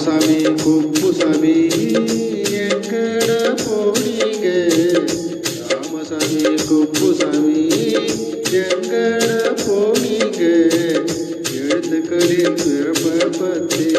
सामी कुप्पु सामी, एकड़ पोड़ीगे राम सामी कुप्पु सामी, एकड़ पोड़ीगे यद करे फिर पर पत्ती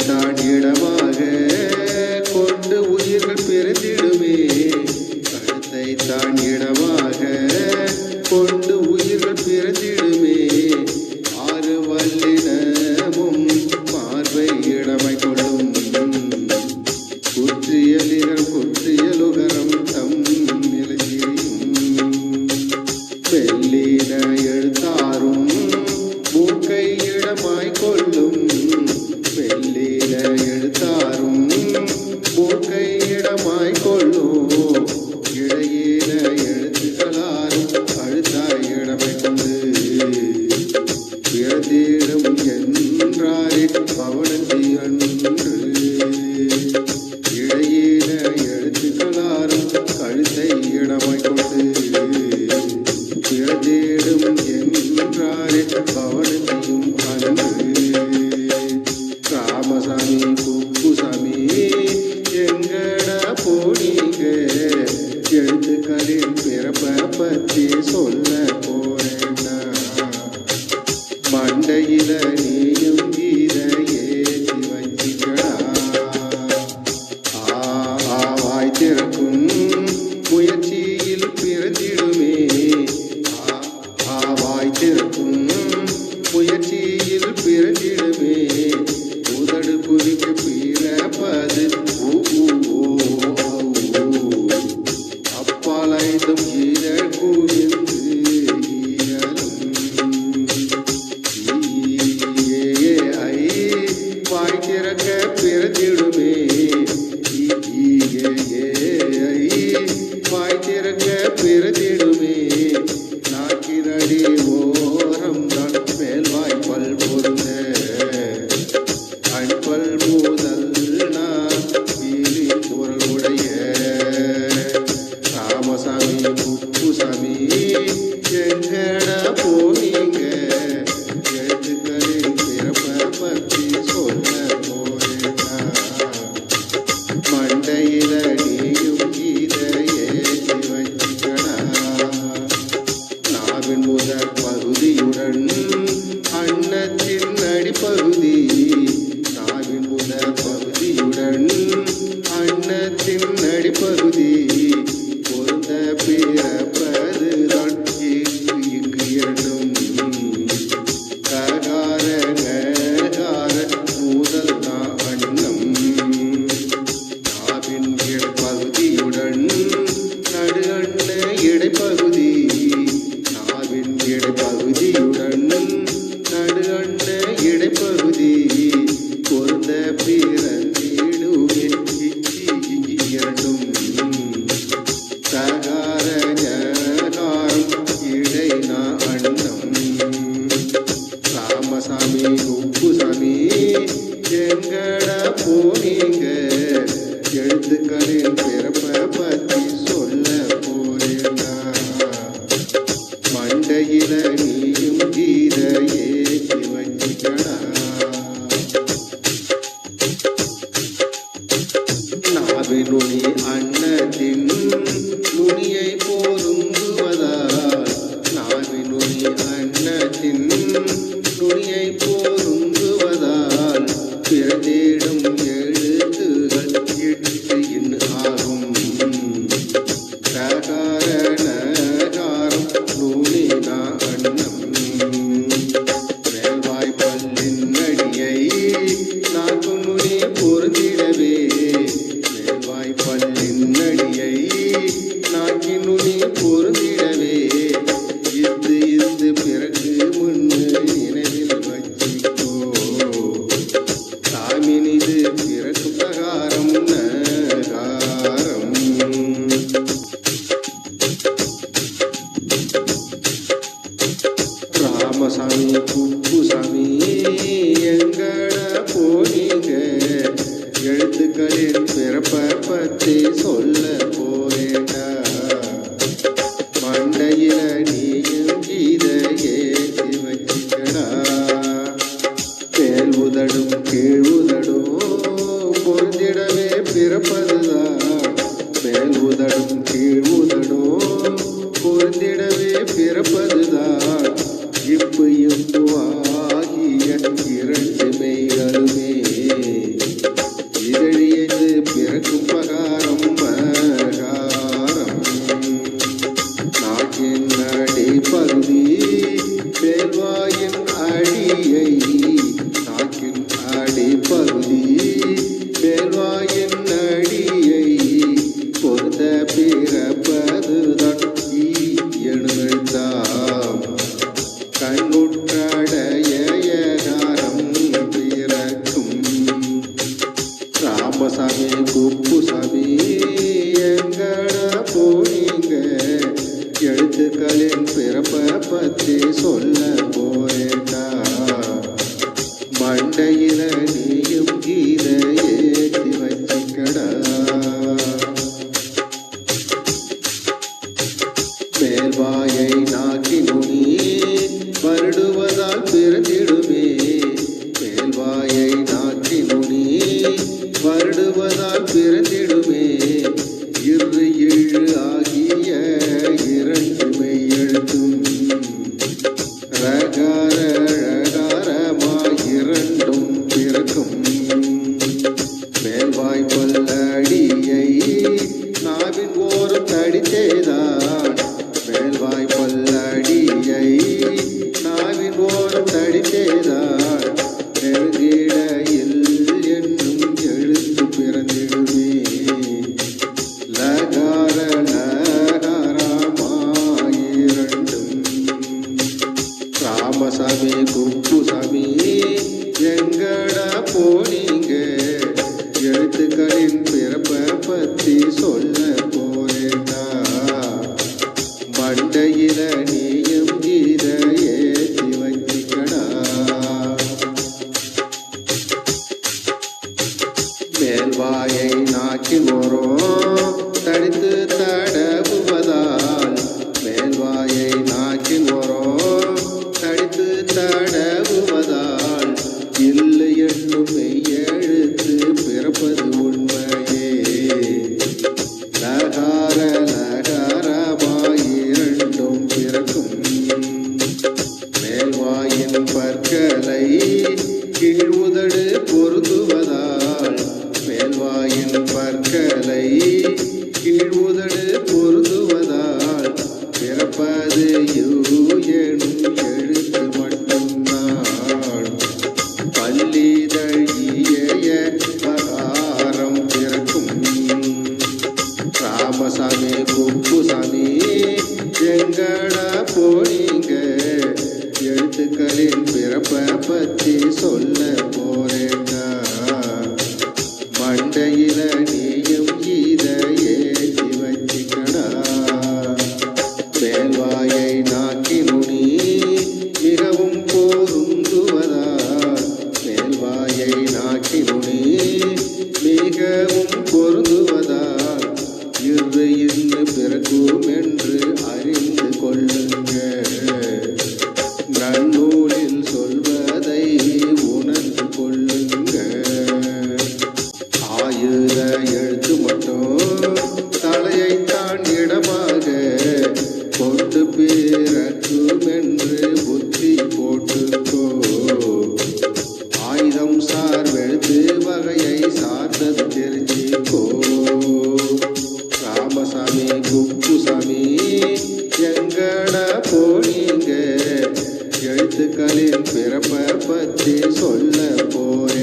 விட்டான் இடமா சாமி குப்பு சாமி எங்கட போனீங்க? எழுத்துக்களின் பிறப்ப பற்றி சொல்ல போறேன்னா மண்டையில நீயும் இதை ஏற்றி வைச்சிக்கடா ஆ வாய் திறக்கும் என்னடியை தேவாய தேவதால் பிறந்திடுமே மேல்வாயை நாட்டி முனி வருடுவதால் பிறந்திடுமே இரு இழு ஆகிய இரண்டுமே எழுத்தும் ரகார அழகாரமாய் இரண்டும் பிறக்கும். மேல்வாய்ப்பல் pa. சொற்களில் பிறப்ப பற்றி சொல்ல போறேன்.